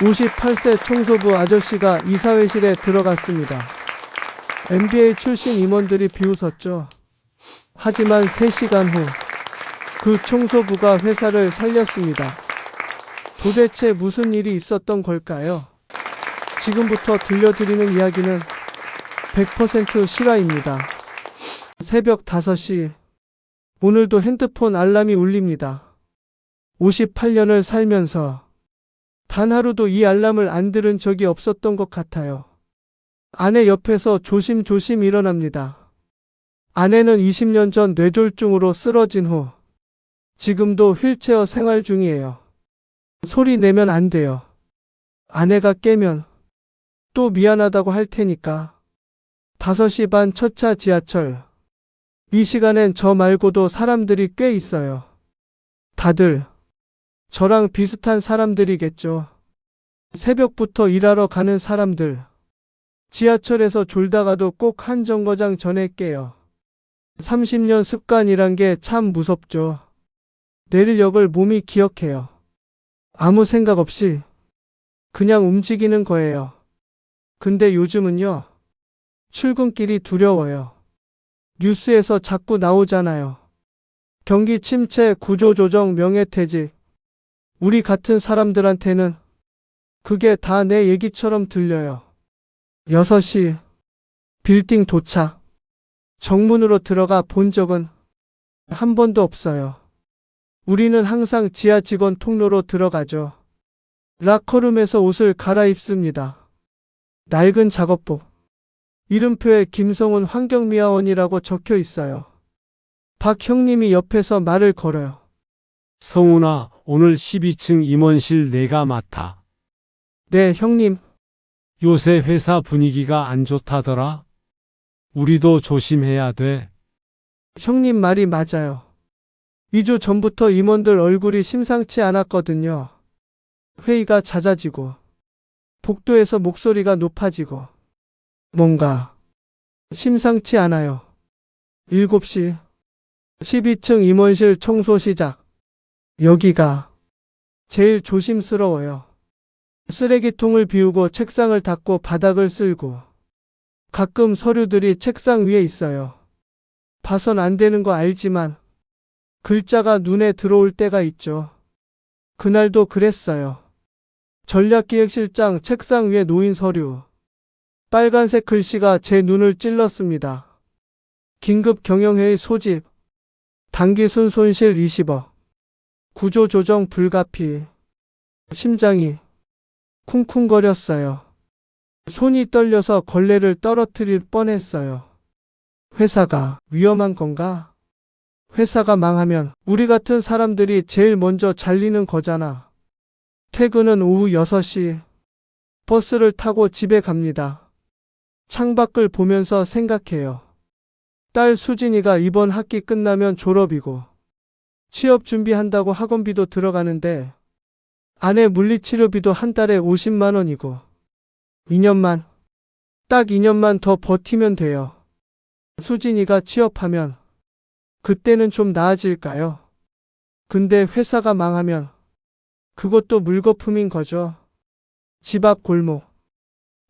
58세 청소부 아저씨가 이사회실에 들어갔습니다. MBA 출신 임원들이 비웃었죠. 하지만 3시간 후, 그 청소부가 회사를 살렸습니다. 도대체 무슨 일이 있었던 걸까요? 지금부터 들려드리는 이야기는 100% 실화입니다. 새벽 5시, 오늘도 핸드폰 알람이 울립니다. 58년을 살면서 단 하루도 이 알람을 안 들은 적이 없었던 것 같아요. 아내 옆에서 조심조심 일어납니다. 아내는 20년 전 뇌졸중으로 쓰러진 후 지금도 휠체어 생활 중이에요. 소리 내면 안 돼요. 아내가 깨면 또 미안하다고 할 테니까. 5시 반 첫 차 지하철. 이 시간엔 저 말고도 사람들이 꽤 있어요. 다들 저랑 비슷한 사람들이겠죠. 새벽부터 일하러 가는 사람들. 지하철에서 졸다가도 꼭 한 정거장 전에 깨요. 30년 습관이란 게 참 무섭죠. 내릴 역을 몸이 기억해요. 아무 생각 없이 그냥 움직이는 거예요. 근데 요즘은요. 출근길이 두려워요. 뉴스에서 자꾸 나오잖아요. 경기 침체, 구조조정, 명예퇴직. 우리 같은 사람들한테는 그게 다 내 얘기처럼 들려요. 6시 빌딩 도착. 정문으로 들어가 본 적은 한 번도 없어요. 우리는 항상 지하 직원 통로로 들어가죠. 라커룸에서 옷을 갈아입습니다. 낡은 작업복. 이름표에 김성훈 환경미화원이라고 적혀 있어요. 박 형님이 옆에서 말을 걸어요. 성훈아, 오늘 12층 임원실 내가 맡아. 네, 형님. 요새 회사 분위기가 안 좋다더라. 우리도 조심해야 돼. 형님 말이 맞아요. 2주 전부터 임원들 얼굴이 심상치 않았거든요. 회의가 잦아지고, 복도에서 목소리가 높아지고, 뭔가 심상치 않아요. 7시 12층 임원실 청소 시작. 여기가 제일 조심스러워요. 쓰레기통을 비우고 책상을 닦고 바닥을 쓸고, 가끔 서류들이 책상 위에 있어요. 봐선 안 되는 거 알지만 글자가 눈에 들어올 때가 있죠. 그날도 그랬어요. 전략기획실장 책상 위에 놓인 서류. 빨간색 글씨가 제 눈을 찔렀습니다. 긴급 경영회의 소집. 단기순 손실 20억. 구조조정 불가피. 심장이 쿵쿵거렸어요. 손이 떨려서 걸레를 떨어뜨릴 뻔했어요. 회사가 위험한 건가? 회사가 망하면 우리 같은 사람들이 제일 먼저 잘리는 거잖아. 퇴근은 오후 6시. 버스를 타고 집에 갑니다. 창밖을 보면서 생각해요. 딸 수진이가 이번 학기 끝나면 졸업이고, 취업 준비한다고 학원비도 들어가는데, 아내 물리치료비도 한 달에 50만 원이고, 2년만, 딱 2년만 더 버티면 돼요. 수진이가 취업하면 그때는 좀 나아질까요? 근데 회사가 망하면 그것도 물거품인 거죠. 집 앞 골목.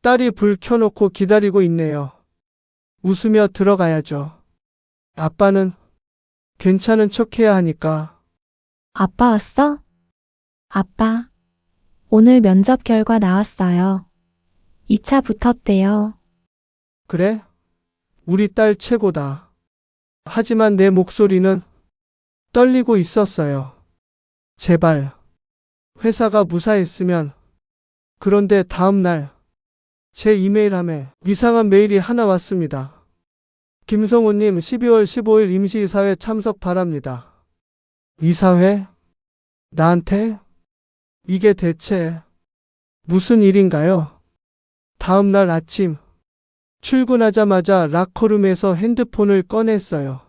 딸이 불 켜놓고 기다리고 있네요. 웃으며 들어가야죠. 아빠는 괜찮은 척 해야 하니까. 아빠 왔어? 아빠, 오늘 면접 결과 나왔어요. 2차 붙었대요. 그래? 우리 딸 최고다. 하지만 내 목소리는 떨리고 있었어요. 제발. 회사가 무사했으면. 그런데 다음 날 제 이메일함에 이상한 메일이 하나 왔습니다. 김성우님 12월 15일 임시이사회 참석 바랍니다. 이사회? 나한테? 이게 대체 무슨 일인가요? 다음 날 아침 출근하자마자 라커룸에서 핸드폰을 꺼냈어요.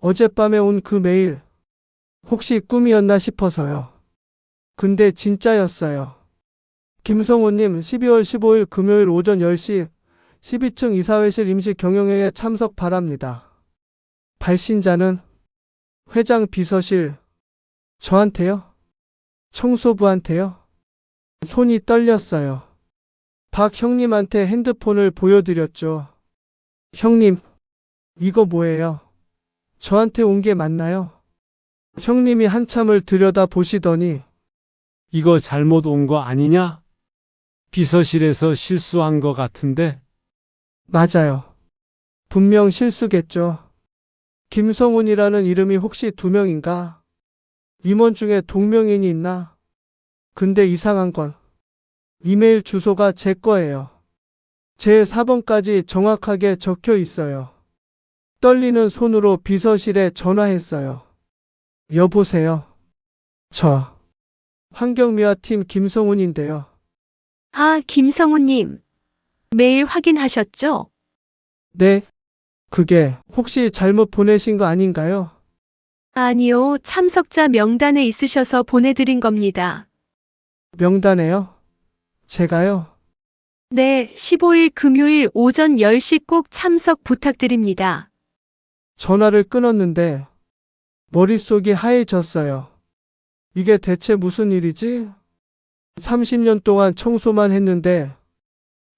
어젯밤에 온 그 메일 혹시 꿈이었나 싶어서요. 근데 진짜였어요. 김성우님 12월 15일 금요일 오전 10시 12층 이사회실 임시 경영회에 참석 바랍니다. 발신자는 회장 비서실 저한테요? 청소부한테요? 손이 떨렸어요. 박 형님한테 핸드폰을 보여드렸죠. 형님, 이거 뭐예요? 저한테 온 게 맞나요? 형님이 한참을 들여다 보시더니 이거 잘못 온 거 아니냐? 비서실에서 실수한 거 같은데? 맞아요. 분명 실수겠죠. 김성훈이라는 이름이 혹시 두 명인가? 임원 중에 동명인이 있나? 근데 이상한 건 이메일 주소가 제 거예요. 제 4번까지 정확하게 적혀 있어요. 떨리는 손으로 비서실에 전화했어요. 여보세요. 저 환경미화 팀 김성훈인데요. 아, 김성우님. 메일 확인하셨죠? 네, 그게 혹시 잘못 보내신 거 아닌가요? 아니요, 참석자 명단에 있으셔서 보내드린 겁니다. 명단에요? 제가요? 네, 15일 금요일 오전 10시 꼭 참석 부탁드립니다. 전화를 끊었는데 머릿속이 하얘졌어요. 이게 대체 무슨 일이지? 30년 동안 청소만 했는데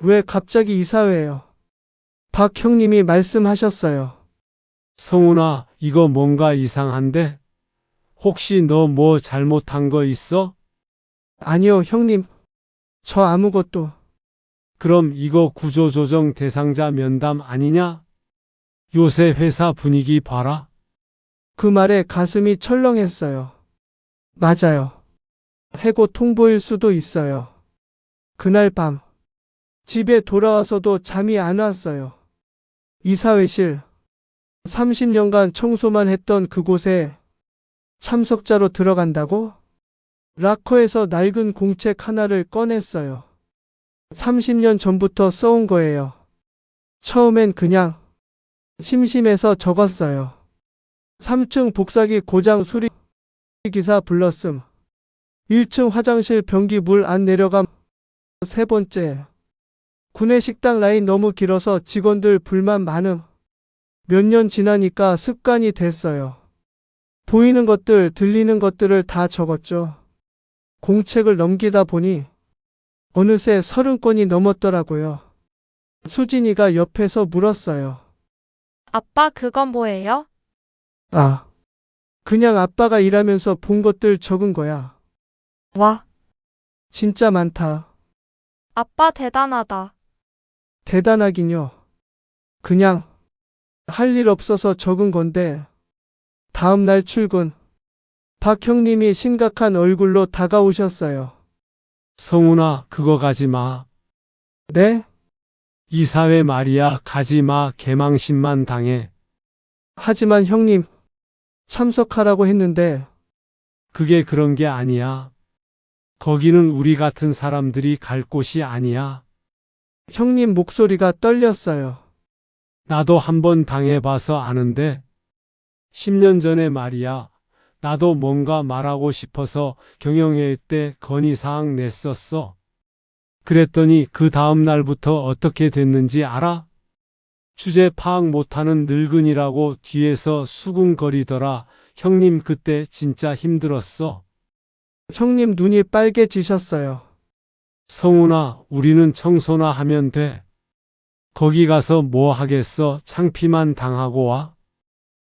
왜 갑자기 이사회요? 박 형님이 말씀하셨어요. 성훈아, 이거 뭔가 이상한데? 혹시 너 뭐 잘못한 거 있어? 아니요, 형님. 저 아무것도. 그럼 이거 구조조정 대상자 면담 아니냐? 요새 회사 분위기 봐라. 그 말에 가슴이 철렁했어요. 맞아요. 해고 통보일 수도 있어요. 그날 밤, 집에 돌아와서도 잠이 안 왔어요. 이사회실, 30년간 청소만 했던 그곳에 참석자로 들어간다고? 락커에서 낡은 공책 하나를 꺼냈어요. 30년 전부터 써온 거예요. 처음엔 그냥 심심해서 적었어요. 3층 복사기 고장 수리 기사 불렀음. 1층 화장실 변기 물 안 내려감. 세 번째. 구내 식당 라인 너무 길어서 직원들 불만 많음. 몇 년 지나니까 습관이 됐어요. 보이는 것들, 들리는 것들을 다 적었죠. 공책을 넘기다 보니 어느새 서른 건이 넘었더라고요. 수진이가 옆에서 물었어요. 아빠 그건 뭐예요? 아, 그냥 아빠가 일하면서 본 것들 적은 거야. 와, 진짜 많다. 아빠 대단하다. 대단하긴요. 그냥 할 일 없어서 적은 건데, 다음 날 출근, 박 형님이 심각한 얼굴로 다가오셨어요. 성훈아, 그거 가지 마. 네? 이사회 말이야, 가지 마. 개망신만 당해. 하지만 형님, 참석하라고 했는데, 그게 그런 게 아니야. 거기는 우리 같은 사람들이 갈 곳이 아니야. 형님 목소리가 떨렸어요. 나도 한번 당해봐서 아는데, 10년 전에 말이야, 나도 뭔가 말하고 싶어서 경영회의 때 건의사항 냈었어. 그랬더니 그 다음 날부터 어떻게 됐는지 알아? 주제 파악 못하는 늙은이라고 뒤에서 수군거리더라. 형님 그때 진짜 힘들었어. 형님 눈이 빨개지셨어요. 성훈아, 우리는 청소나 하면 돼. 거기 가서 뭐 하겠어? 창피만 당하고 와?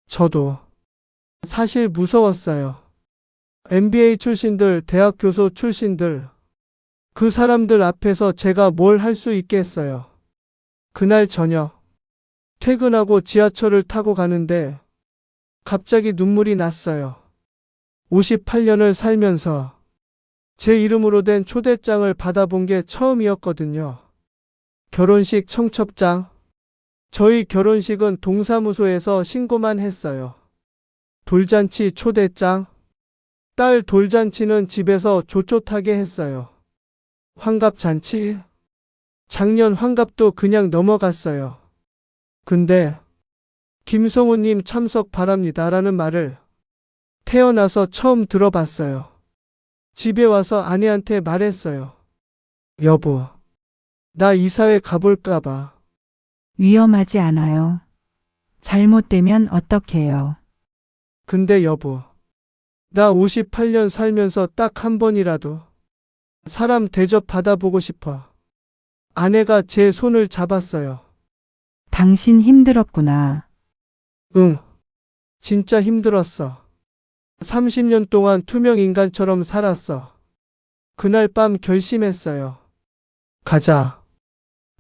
저도 사실 무서웠어요. MBA 출신들, 대학 교수 출신들, 그 사람들 앞에서 제가 뭘 할 수 있겠어요. 그날 저녁, 퇴근하고 지하철을 타고 가는데 갑자기 눈물이 났어요. 58년을 살면서 제 이름으로 된 초대장을 받아본 게 처음이었거든요. 결혼식 청첩장. 저희 결혼식은 동사무소에서 신고만 했어요. 돌잔치 초대장. 딸 돌잔치는 집에서 조촐하게 했어요. 환갑잔치. 작년 환갑도 그냥 넘어갔어요. 근데 김성우님 참석 바랍니다라는 말을 태어나서 처음 들어봤어요. 집에 와서 아내한테 말했어요. 여보, 나 이사회 가볼까봐. 위험하지 않아요. 잘못되면 어떡해요. 근데 여보, 나 58년 살면서 딱 한 번이라도 사람 대접 받아보고 싶어. 아내가 제 손을 잡았어요. 당신 힘들었구나. 응. 진짜 힘들었어. 30년 동안 투명 인간처럼 살았어. 그날 밤 결심했어요. 가자.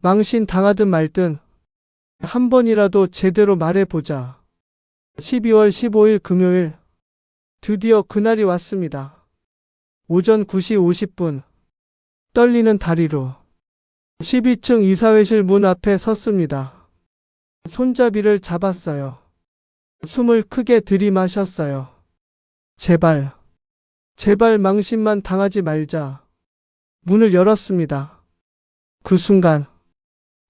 망신 당하든 말든 한 번이라도 제대로 말해보자. 12월 15일 금요일. 드디어 그날이 왔습니다. 오전 9시 50분. 떨리는 다리로 12층 이사회실 문 앞에 섰습니다. 손잡이를 잡았어요. 숨을 크게 들이마셨어요. 제발, 제발 망신만 당하지 말자. 문을 열었습니다. 그 순간,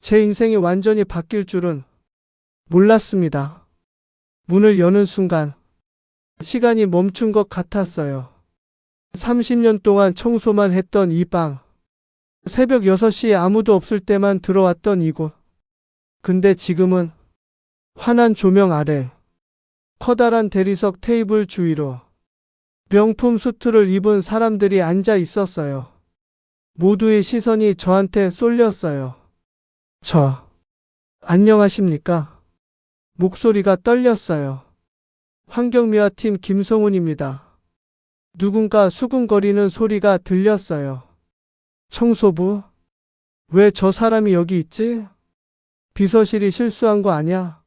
제 인생이 완전히 바뀔 줄은 몰랐습니다. 문을 여는 순간, 시간이 멈춘 것 같았어요. 30년 동안 청소만 했던 이 방, 새벽 6시에 아무도 없을 때만 들어왔던 이곳. 근데 지금은 환한 조명 아래 커다란 대리석 테이블 주위로 명품 수트를 입은 사람들이 앉아 있었어요. 모두의 시선이 저한테 쏠렸어요. 저, 안녕하십니까? 목소리가 떨렸어요. 환경미화팀 김성훈입니다. 누군가 수근거리는 소리가 들렸어요. 청소부? 왜 저 사람이 여기 있지? 비서실이 실수한 거 아냐?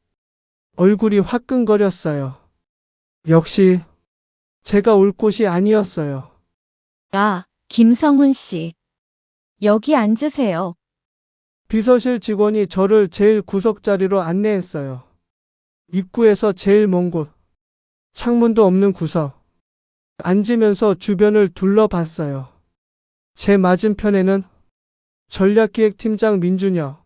얼굴이 화끈거렸어요. 역시 제가 올 곳이 아니었어요. 아, 김성훈 씨. 여기 앉으세요. 비서실 직원이 저를 제일 구석 자리로 안내했어요. 입구에서 제일 먼 곳. 창문도 없는 구석. 앉으면서 주변을 둘러봤어요. 제 맞은편에는 전략기획팀장 민준혁,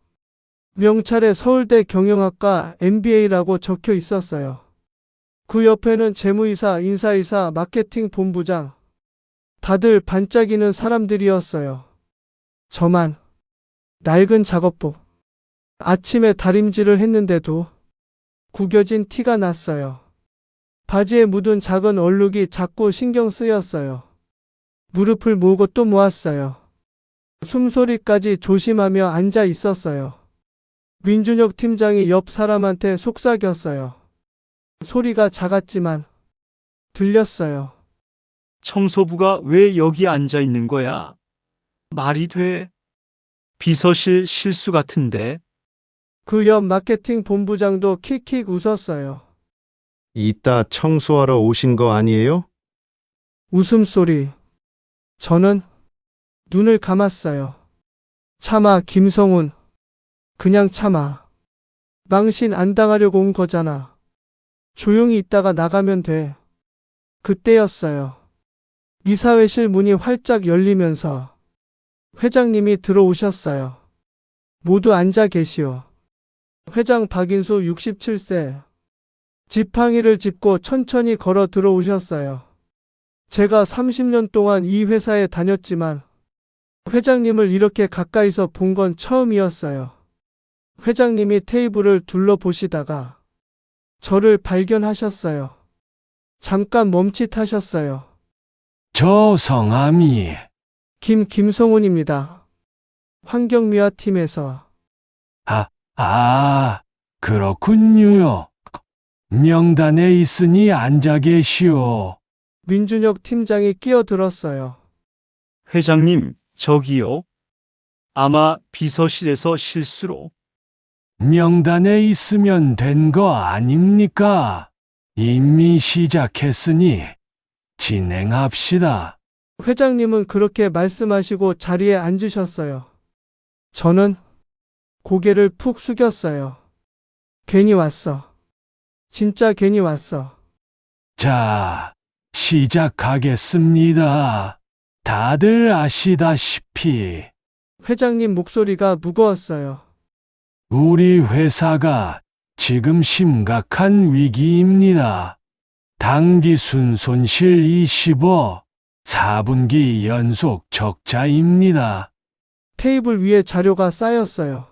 명찰의 서울대 경영학과 MBA라고 적혀 있었어요. 그 옆에는 재무이사, 인사이사, 마케팅 본부장. 다들 반짝이는 사람들이었어요. 저만 낡은 작업복. 아침에 다림질을 했는데도 구겨진 티가 났어요. 바지에 묻은 작은 얼룩이 자꾸 신경 쓰였어요. 무릎을 모으고 또 모았어요. 숨소리까지 조심하며 앉아 있었어요. 민준혁 팀장이 옆 사람한테 속삭였어요. 소리가 작았지만 들렸어요. 청소부가 왜 여기 앉아 있는 거야? 말이 돼? 비서실 실수 같은데? 그 옆 마케팅 본부장도 킥킥 웃었어요. 이따 청소하러 오신 거 아니에요? 웃음소리. 저는 눈을 감았어요. 참아, 김성훈. 그냥 참아. 망신 안 당하려고 온 거잖아. 조용히 있다가 나가면 돼. 그때였어요. 이사회실 문이 활짝 열리면서 회장님이 들어오셨어요. 모두 앉아 계시오. 회장 박인수 67세. 지팡이를 짚고 천천히 걸어 들어오셨어요. 제가 30년 동안 이 회사에 다녔지만 회장님을 이렇게 가까이서 본 건 처음이었어요. 회장님이 테이블을 둘러보시다가 저를 발견하셨어요. 잠깐 멈칫하셨어요. 저 성함이 김 김성훈입니다. 환경미화 팀에서 아, 아, 그렇군요. 명단에 있으니 앉아 계시오. 민준혁 팀장이 끼어들었어요. 회장님, 저기요. 아마 비서실에서 실수로. 명단에 있으면 된 거 아닙니까? 이미 시작했으니 진행합시다. 회장님은 그렇게 말씀하시고 자리에 앉으셨어요. 저는 고개를 푹 숙였어요. 괜히 왔어. 진짜 괜히 왔어. 자, 시작하겠습니다. 다들 아시다시피 회장님 목소리가 무거웠어요. 우리 회사가 지금 심각한 위기입니다. 당기 순 손실 25, 4분기 연속 적자입니다. 테이블 위에 자료가 쌓였어요.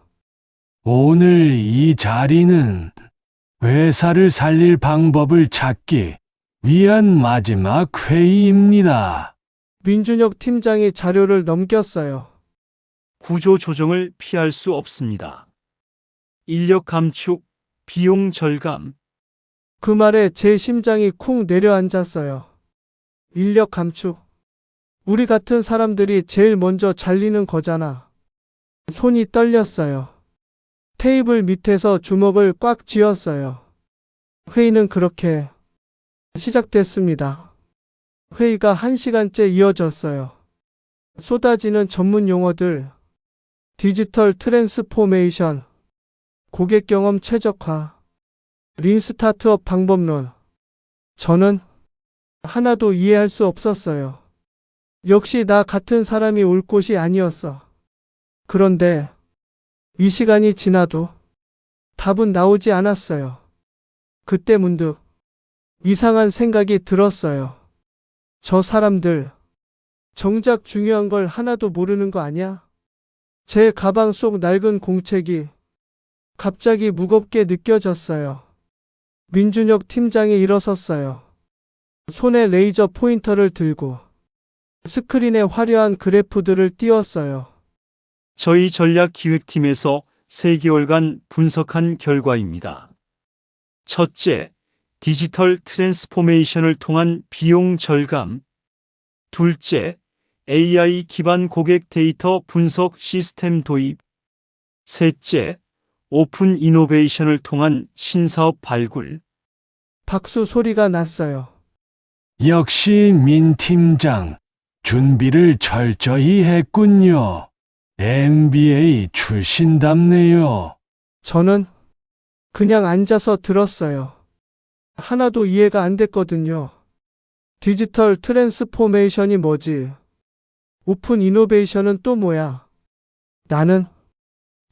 오늘 이 자리는 회사를 살릴 방법을 찾기 위한 마지막 회의입니다. 민준혁 팀장이 자료를 넘겼어요. 구조 조정을 피할 수 없습니다. 인력 감축, 비용 절감, 그 말에 제 심장이 쿵 내려앉았어요. 인력 감축. 우리 같은 사람들이 제일 먼저 잘리는 거잖아. 손이 떨렸어요. 테이블 밑에서 주먹을 꽉 쥐었어요. 회의는 그렇게 시작됐습니다. 회의가 한 시간째 이어졌어요. 쏟아지는 전문 용어들, 디지털 트랜스포메이션, 고객 경험 최적화, 린 스타트업 방법론. 저는 하나도 이해할 수 없었어요. 역시 나 같은 사람이 올 곳이 아니었어. 그런데 이 시간이 지나도 답은 나오지 않았어요. 그때 문득 이상한 생각이 들었어요. 저 사람들 정작 중요한 걸 하나도 모르는 거 아니야? 제 가방 속 낡은 공책이 갑자기 무겁게 느껴졌어요. 민준혁 팀장이 일어섰어요. 손에 레이저 포인터를 들고 스크린에 화려한 그래프들을 띄웠어요. 저희 전략 기획팀에서 3개월간 분석한 결과입니다. 첫째, 디지털 트랜스포메이션을 통한 비용 절감. 둘째, AI 기반 고객 데이터 분석 시스템 도입. 셋째, 오픈 이노베이션을 통한 신사업 발굴. 박수 소리가 났어요. 역시 민 팀장, 준비를 철저히 했군요. MBA 출신답네요. 저는 그냥 앉아서 들었어요. 하나도 이해가 안 됐거든요. 디지털 트랜스포메이션이 뭐지? 오픈 이노베이션은 또 뭐야? 나는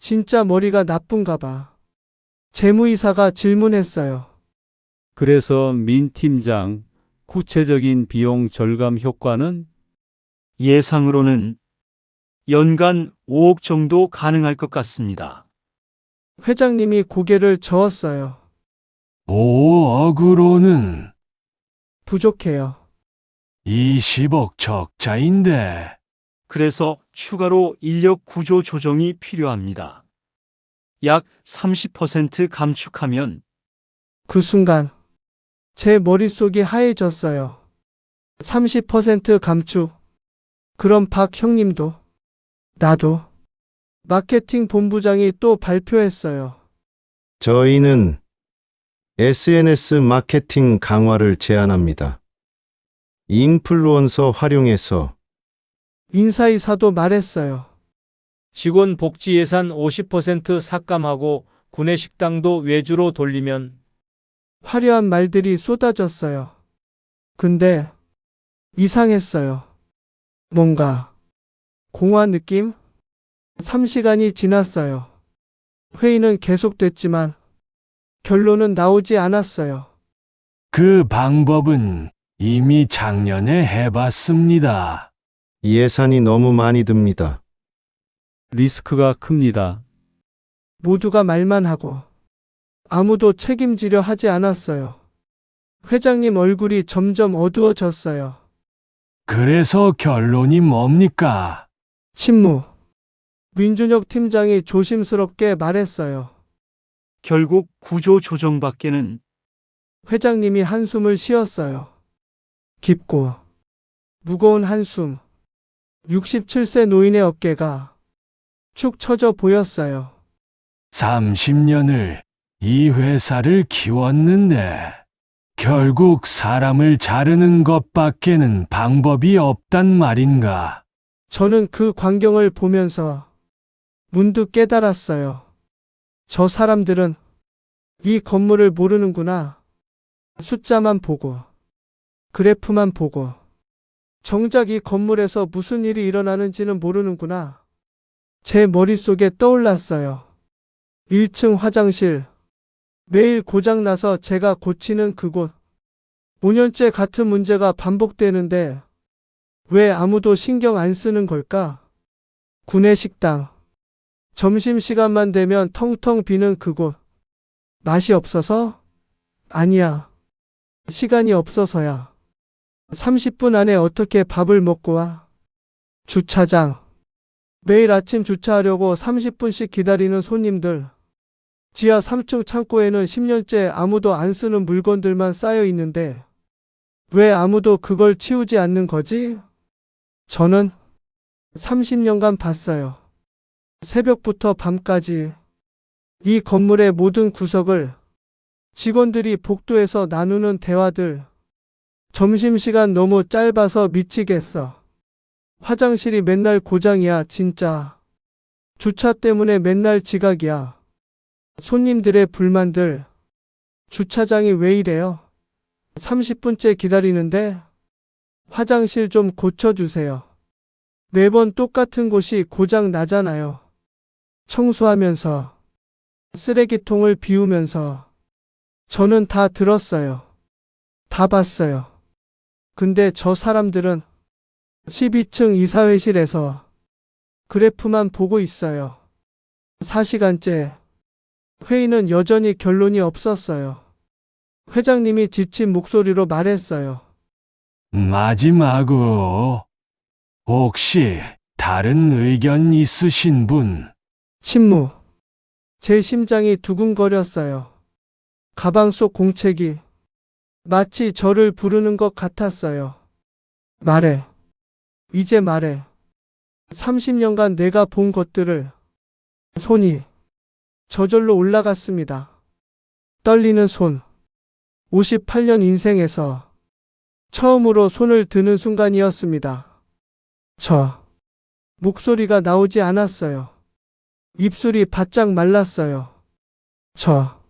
진짜 머리가 나쁜가 봐. 재무이사가 질문했어요. 그래서 민 팀장, 구체적인 비용 절감 효과는 예상으로는 연간 5억 정도 가능할 것 같습니다. 회장님이 고개를 저었어요. 5억으로는 부족해요. 20억 적자인데. 그래서 추가로 인력 구조 조정이 필요합니다. 약 30% 감축하면 그 순간 제 머릿속이 하얘졌어요. 30% 감축. 그럼 박 형님도 나도 마케팅 본부장이 또 발표했어요. 저희는 SNS 마케팅 강화를 제안합니다. 인플루언서 활용해서 인사이사도 말했어요. 직원 복지 예산 50% 삭감하고 구내 식당도 외주로 돌리면 화려한 말들이 쏟아졌어요. 근데 이상했어요. 뭔가 공허한 느낌? 3시간이 지났어요. 회의는 계속됐지만 결론은 나오지 않았어요. 그 방법은 이미 작년에 해봤습니다. 예산이 너무 많이 듭니다. 리스크가 큽니다. 모두가 말만 하고 아무도 책임지려 하지 않았어요. 회장님 얼굴이 점점 어두워졌어요. 그래서 결론이 뭡니까? 침묵. 민준혁 팀장이 조심스럽게 말했어요. 결국 구조 조정 밖에는 회장님이 한숨을 쉬었어요. 깊고 무거운 한숨. 67세 노인의 어깨가 축 처져 보였어요. 30년을 이 회사를 키웠는데 결국 사람을 자르는 것밖에는 방법이 없단 말인가? 저는 그 광경을 보면서 문득 깨달았어요. 저 사람들은 이 건물을 모르는구나. 숫자만 보고, 그래프만 보고, 정작 이 건물에서 무슨 일이 일어나는지는 모르는구나. 제 머릿속에 떠올랐어요. 1층 화장실. 매일 고장나서 제가 고치는 그곳. 5년째 같은 문제가 반복되는데 왜 아무도 신경 안 쓰는 걸까? 구내식당. 점심시간만 되면 텅텅 비는 그곳. 맛이 없어서? 아니야. 시간이 없어서야. 30분 안에 어떻게 밥을 먹고 와? 주차장. 매일 아침 주차하려고 30분씩 기다리는 손님들. 지하 3층 창고에는 10년째 아무도 안 쓰는 물건들만 쌓여 있는데 왜 아무도 그걸 치우지 않는 거지? 저는 30년간 봤어요. 새벽부터 밤까지 이 건물의 모든 구석을 직원들이 복도에서 나누는 대화들. 점심시간 너무 짧아서 미치겠어. 화장실이 맨날 고장이야, 진짜. 주차 때문에 맨날 지각이야. 손님들의 불만들. 주차장이 왜 이래요? 30분째 기다리는데 화장실 좀 고쳐주세요. 매번 똑같은 곳이 고장 나잖아요. 청소하면서 쓰레기통을 비우면서 저는 다 들었어요. 다 봤어요. 근데 저 사람들은 12층 이사회실에서 그래프만 보고 있어요. 4시간째 회의는 여전히 결론이 없었어요. 회장님이 지친 목소리로 말했어요. 마지막으로 혹시 다른 의견 있으신 분? 침묵. 제 심장이 두근거렸어요. 가방 속 공책이 마치 저를 부르는 것 같았어요. 말해. 이제 말해. 30년간 내가 본 것들을 손이 저절로 올라갔습니다. 떨리는 손. 58년 인생에서 처음으로 손을 드는 순간이었습니다. 저 목소리가 나오지 않았어요. 입술이 바짝 말랐어요. 저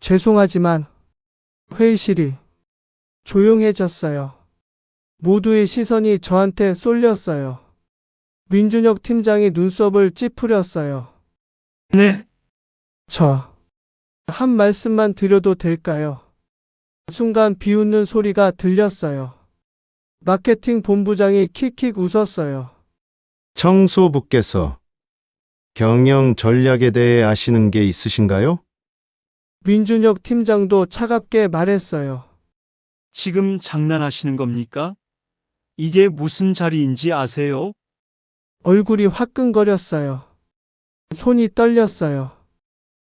죄송하지만 회의실이 조용해졌어요. 모두의 시선이 저한테 쏠렸어요. 민준혁 팀장이 눈썹을 찌푸렸어요. 네, 저, 한 말씀만 드려도 될까요? 순간 비웃는 소리가 들렸어요. 마케팅 본부장이 킥킥 웃었어요. 청소부께서 경영 전략에 대해 아시는 게 있으신가요? 민준혁 팀장도 차갑게 말했어요. 지금 장난하시는 겁니까? 이게 무슨 자리인지 아세요? 얼굴이 화끈거렸어요. 손이 떨렸어요.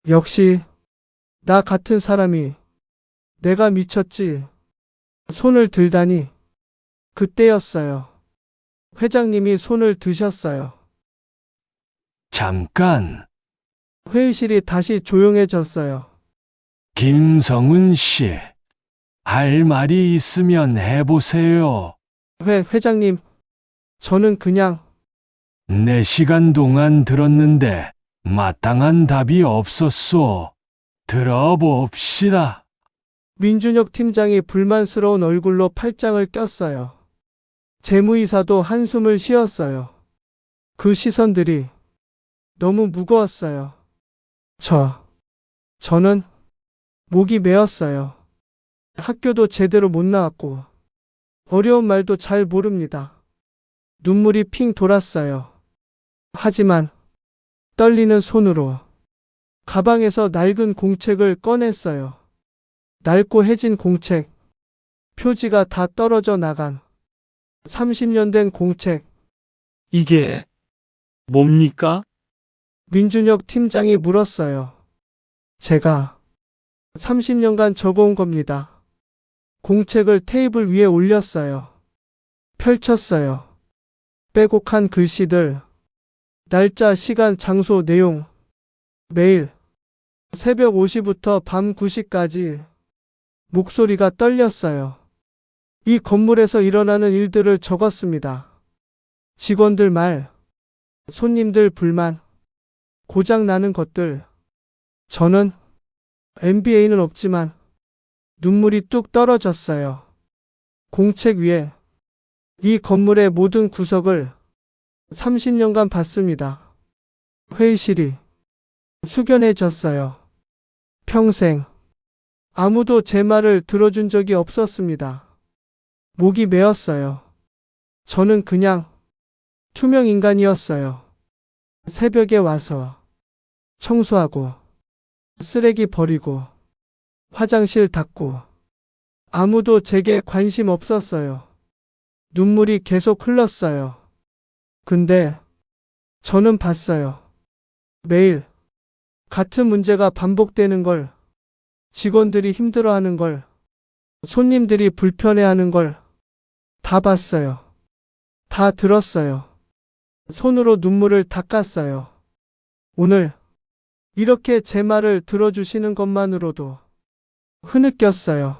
역시, 나 같은 사람이, 내가 미쳤지. 손을 들다니, 그때였어요. 회장님이 손을 드셨어요. 잠깐, 회의실이 다시 조용해졌어요. 김성은 씨. 할 말이 있으면 해보세요. 회, 회장님, 저는 그냥, 네 시간 동안 들었는데 마땅한 답이 없었소. 들어봅시다. 민준혁 팀장이 불만스러운 얼굴로 팔짱을 꼈어요. 재무이사도 한숨을 쉬었어요. 그 시선들이 너무 무거웠어요. 저, 저는 목이 메었어요. 학교도 제대로 못 나왔고, 어려운 말도 잘 모릅니다. 눈물이 핑 돌았어요. 하지만, 떨리는 손으로 가방에서 낡은 공책을 꺼냈어요. 낡고 해진 공책, 표지가 다 떨어져 나간 30년 된 공책, 이게 뭡니까? 민준혁 팀장이 물었어요. 제가 30년간 적어온 겁니다. 공책을 테이블 위에 올렸어요. 펼쳤어요. 빼곡한 글씨들, 날짜, 시간, 장소, 내용, 매일 새벽 5시부터 밤 9시까지 목소리가 떨렸어요. 이 건물에서 일어나는 일들을 적었습니다. 직원들 말, 손님들 불만, 고장 나는 것들. 저는 MBA는 없지만 눈물이 뚝 떨어졌어요. 공책 위에 이 건물의 모든 구석을 30년간 봤습니다. 회의실이 숙연해졌어요. 평생 아무도 제 말을 들어준 적이 없었습니다. 목이 메었어요. 저는 그냥 투명 인간이었어요. 새벽에 와서 청소하고 쓰레기 버리고 화장실 닦고 아무도 제게 관심 없었어요. 눈물이 계속 흘렀어요. 근데 저는 봤어요. 매일 같은 문제가 반복되는 걸, 직원들이 힘들어하는 걸, 손님들이 불편해하는 걸 다 봤어요. 다 들었어요. 손으로 눈물을 닦았어요. 오늘 이렇게 제 말을 들어주시는 것만으로도 흐느꼈어요.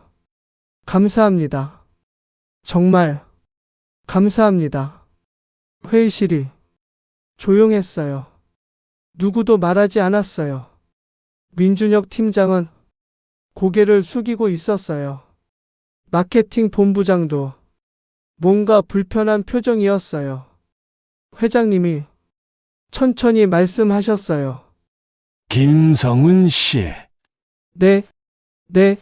감사합니다. 정말 감사합니다. 회의실이 조용했어요. 누구도 말하지 않았어요. 민준혁 팀장은 고개를 숙이고 있었어요. 마케팅 본부장도 뭔가 불편한 표정이었어요. 회장님이 천천히 말씀하셨어요. 김성은 씨, 네, 네,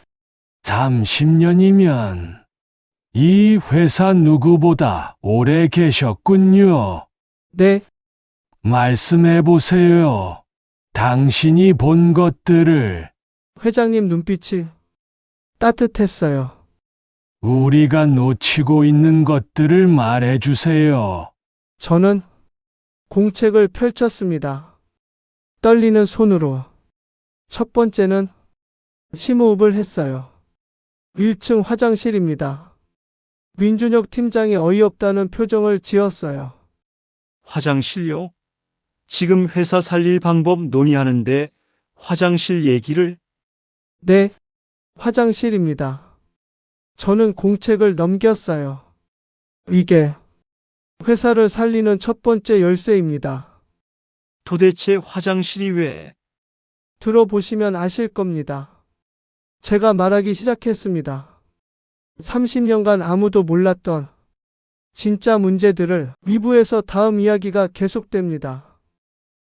30년이면 이 회사 누구보다 오래 계셨군요. 네, 말씀해 보세요. 당신이 본 것들을 회장님 눈빛이 따뜻했어요. 우리가 놓치고 있는 것들을 말해 주세요. 저는 공책을 펼쳤습니다. 떨리는 손으로. 첫 번째는 심호흡을 했어요. 1층 화장실입니다. 민준혁 팀장이 어이없다는 표정을 지었어요. 화장실요? 지금 회사 살릴 방법 논의하는데 화장실 얘기를 네, 화장실입니다. 저는 공책을 넘겼어요. 이게 회사를 살리는 첫 번째 열쇠입니다. 도대체 화장실이 왜? 들어보시면 아실 겁니다. 제가 말하기 시작했습니다. 30년간 아무도 몰랐던 진짜 문제들을 위부에서 다음 이야기가 계속됩니다.